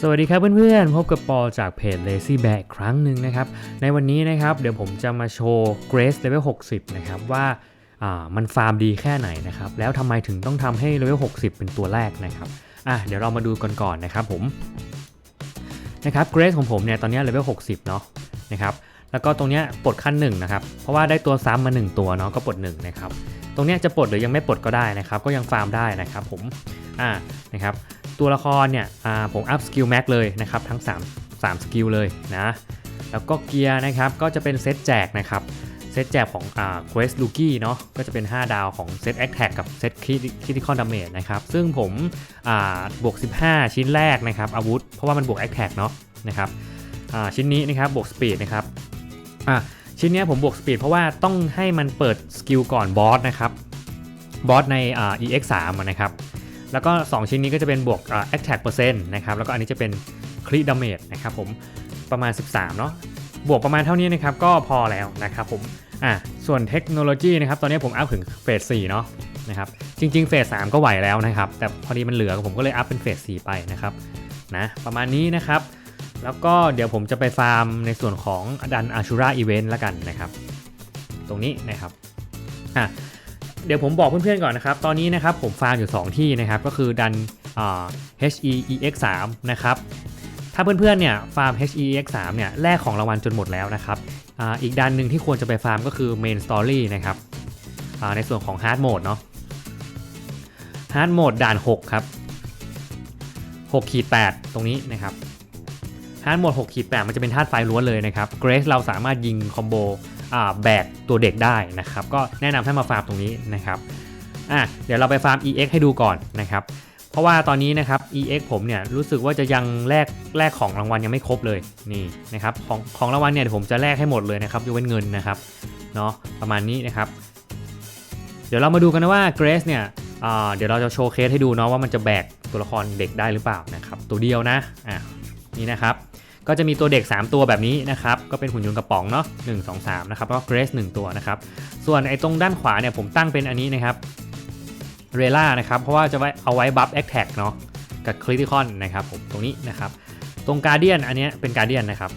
สวัสดีครับเพื่อนๆ พบกับปอจากเพจ Lazy Bear ครั้งหนึ่งนะครับ ในวันนี้นะครับ เดี๋ยวผมจะมาโชว์ Grace Level 60 นะครับ ว่าามันฟาร์มดีแค่ไหนนะครับ แล้วทำไมถึงต้องทำให้ Level 60 เป็นตัวแรกนะครับอะเดี๋ยวเรามาดูกันก่อนนะครับผมนะครับ Grace ของผมเนี่ยตอนนี้ Level 60 เนาะนะครับ แล้วก็ตรงเนี้ยปลดขั้นหนึ่งนะครับ เพราะว่าได้ตัวซ้ำมา 1 ตัวเนาะก็ปลด1นะครับ ตรงเนี้ยจะปลดหรือยังไม่ปลดก็ได้นะครับ ก็ยังฟาร์มได้นะครับผมอ่านะครับ ตัวละครเนี่ยผมอัพสกิลแม็กเลยนะครับทั้ง 3 3 สกิลเลยนะ แล้วก็เกียร์นะครับก็จะเป็นเซตแจกนะครับเซตแจกของอ่า Quest l o k i เนาะก็จะเป็น 5 ดาวของเซต a t t a c k กับเซต Critical Damage นะครับซึ่งผมอ่าบวก 15 ชิ้นแรกนะครับอาวุธ เพราะว่ามันบวก Attack เนาะนะครับอ่าชิ้นนี้นะครับบวก Speed นะครับอ่าชิ้นนี้ผมบวก Speed เพราะว่าต้องให้มันเปิดสกิลก่อนบอสนะครับบอสในอ่า EX3 นะครับ แล้วก็ 2 ชิ้นนี้ก็จะเป็นบวก attack เปอร์เซ็นต์นะครับ แล้วก็อันนี้จะเป็น crit damage นะครับผม ประมาณ 13 เนาะ บวกประมาณเท่านี้นะครับ ก็พอแล้วนะครับผม อะ ส่วนเทคโนโลยีนะครับ ตอนนี้ผมอัพถึงเฟส4เนาะนะครับ จริง ๆ เฟส3ก็ไหวแล้วนะครับ แต่พอดีมันเหลือผมก็เลยอัพเป็นเฟส4ไปนะครับ นะ ประมาณนี้นะครับ แล้วก็เดี๋ยวผมจะไปฟาร์มในส่วนของดันอาชูราอีเวนต์ละกันนะครับ ตรงนี้นะครับ อะ เดี๋ยวผมบอกเพื่อนๆก่อนนะครับ ตอนนี้นะครับผมฟาร์มอยู่ 2 ที่นะครับ ก็คือดัน HEEX3 นะครับ ถ้าเพื่อนๆเนี่ยฟาร์ม HEEX3 เนี่ยแลกของรางวัลจนหมดแล้วนะครับออีกดันหนึ่งที่ควรจะไปฟาร์มก็คือ Main Story นะครับในส่วนของ Hard Mode เนาะ Hard Mode ด่าน 6 ครับ6ขีด8ตรงนี้นะครับ Hard Mode 6ขีด8มันจะเป็นธาตุไฟล้วนเลยนะครับ Grace เราสามารถยิงคอมโบ แบกตัวเด็กได้นะครับ ก็แนะนำให้มาฟาร์มตรงนี้นะครับอะเดี๋ยวเราไปฟาร์ม EX ให้ดูก่อนนะครับ เพราะว่าตอนนี้นะครับ EX ผมเนี่ยรู้สึกว่าจะยังแลกแลกของรางวัลยังไม่ครบเลยนี่นะครับของของรางวัลเนี่ยผมจะแลกให้หมดเลยนะครับยกเว้นเงินนะครับเนาะประมาณนี้นะครับ เดี๋ยวเรามาดูกันนะว่า Grace เนี่ยเดี๋ยวเราจะโชว์เคสให้ดูเนาะว่ามันจะแบกตัวละครเด็กได้หรือเปล่านะครับ ตัวเดียวนะอะนี่นะครับ ก็จะมีตัวเด็ก 3 ตัวแบบนี้นะครับ ก็เป็นหุ่นยนต์กระป๋องเนาะหนึ่งสองสามนะครับแล้วก็เกรสหนึ่งตัวนะครับ ส่วนไอ้ตรงด้านขวาเนี่ยผมตั้งเป็นอันนี้นะครับเรล่านะครับ เพราะว่าจะไว้เอาไว้บัฟแอคแท็กเนาะกับคริติคอนนะครับผมตรงนี้นะครับ ตรงการเดียนอันนี้เป็นการเดียนนะครับ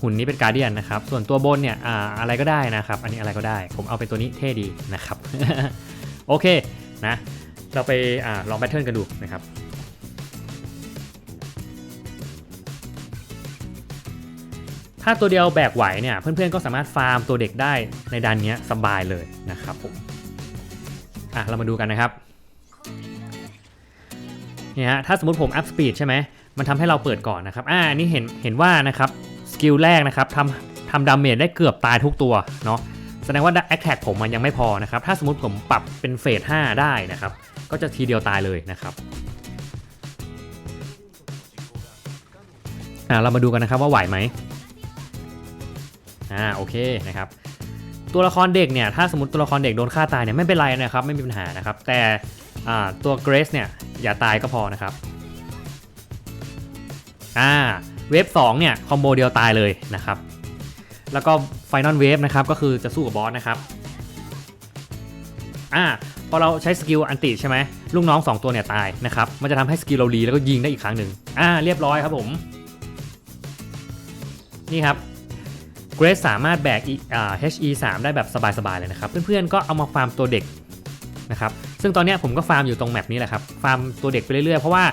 หุ่นนี้เป็นการเดียนนะครับ ส่วนตัวบนเนี่ยอ่าอะไรก็ได้นะครับ อันนี้อะไรก็ได้ ผมเอาเป็นตัวนี้เท่ดีนะครับ โอเคนะ เราไปอ่าลองแบทเทิลกันดูนะครับ ถ้าตัวเดียวแบกไหวเนี่ยเพื่อนๆก็สามารถฟาร์มตัวเด็กได้ในดันนี้สบายเลยนะครับผมอะเรามาดูกันนะครับเนี่ยฮะถ้าสมมติผมอัพสปีดใช่ไหมมันทำให้เราเปิดก่อนนะครับอ่านี่เห็นเห็นว่านะครับสกิลแรกนะครับทำทำดาเมจได้เกือบตายทุกตัวเนาะแสดงว่าแอคแท็กผมมันยังไม่พอนะครับถ้าสมมติผมปรับเป็นเฟส5ได้นะครับก็จะทีเดียวตายเลยนะครับอ่าเรามาดูกันนะครับว่าไหวไหม อ่าโอเคนะครับตัวละครเด็กเนี่ยถ้าสมมติตัวละครเด็กโดนฆ่าตายเนี่ยไม่เป็นไรนะครับไม่มีปัญหานะครับ แต่อ่าตัวเกรซเนี่ยอย่าตายก็พอนะครับอ่าเวฟ2เนี่ยคอมโบเดียวตายเลยนะครับ แล้วก็ไฟนอลเวฟนะครับก็คือจะสู้กับบอสนะครับอ่าพอเราใช้สกิลอันติใช่ไหมลูกน้อง 2 ตัวเนี่ยตายนะครับมันจะทำให้สกิลเรารีแล้วก็ยิงได้อีกครั้งหนึ่งอ่าเรียบร้อยครับผม นี่ครับ เกรซสามารถแบก HE3 ได้แบบสบายๆเลยนะครับ เพื่อนๆก็เอามาฟาร์มตัวเด็กนะครับ ซึ่งตอนนี้ผมก็ฟาร์มอยู่ตรงแมปนี้แหละครับ ฟาร์มตัวเด็กไปเรื่อยๆ เพราะว่า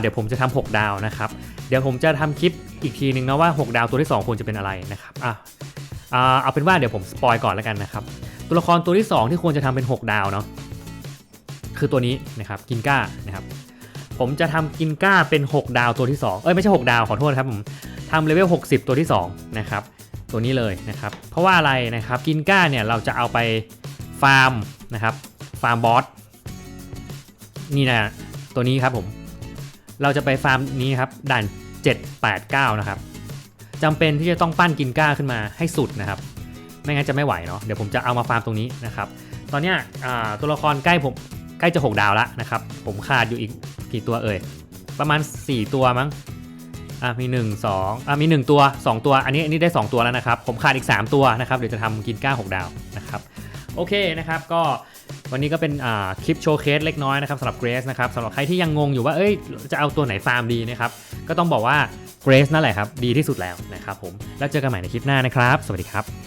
เดี๋ยวผมจะทำ6ดาวนะครับ เดี๋ยวผมจะทำคลิปอีกทีนึงนะว่า 6 ดาวตัวที่ 2ควรจะเป็นอะไรนะครับอ่าเอาเป็นว่าเดี๋ยวผมสปอยก่อนแล้วกันนะครับ ตัวละครตัวที่ 2 ที่ควรจะทำเป็น 6 ดาวเนาะ คือตัวนี้นะครับ กินก้านะครับ ผมจะทำกินก้าเป็น 6 ดาวตัวที่ 2 เอ้ยไม่ใช่ 6 ดาวขอโทษครับผมทำเลเวล 60 ตัวที่ 2 นะครับ ตัวนี้เลยนะครับ เพราะว่าอะไรนะครับกินก้าเนี่ยเราจะเอาไปฟาร์มนะครับฟาร์มบอสนี่นะตัวนี้ครับผมเราจะไปฟาร์มนี้ครับด่าน 7 8 9 นะครับจำเป็นที่จะต้องปั้นกินก้าขึ้นมาให้สุดนะครับ ไม่งั้นจะไม่ไหวเนาะเดี๋ยวผมจะเอามาฟาร์มตรงนี้นะครับ ตอนนี้ตัวละครใกล้ผมใกล้จะ 6 ดาวแล้วนะครับ ผมขาดอยู่อีกกี่ตัวเอ่ยประมาณ 4 ตัวมั้ง อะมี 1 2อะมี 1 ตัว 2 ตัว อันนี้อันนี้ได้ 2 ตัวแล้วนะครับ ผมขาดอีก 3 ตัวนะครับเดี๋ยวจะทำกินก้า6ดาวนะครับโอเคนะครับก็วันนี้ก็เป็นคลิปโชว์เคสเล็กน้อยนะครับสำหรับเกรซนะครับสำหรับใครที่ยังงงอยู่ว่าเอ้ยจะเอาตัวไหนฟาร์มดีนะครับก็ต้องบอกว่าเกรซนั่นแหละครับดีที่สุดแล้วนะครับผมแล้วเจอกันใหม่ในคลิปหน้านะครับ สวัสดีครับ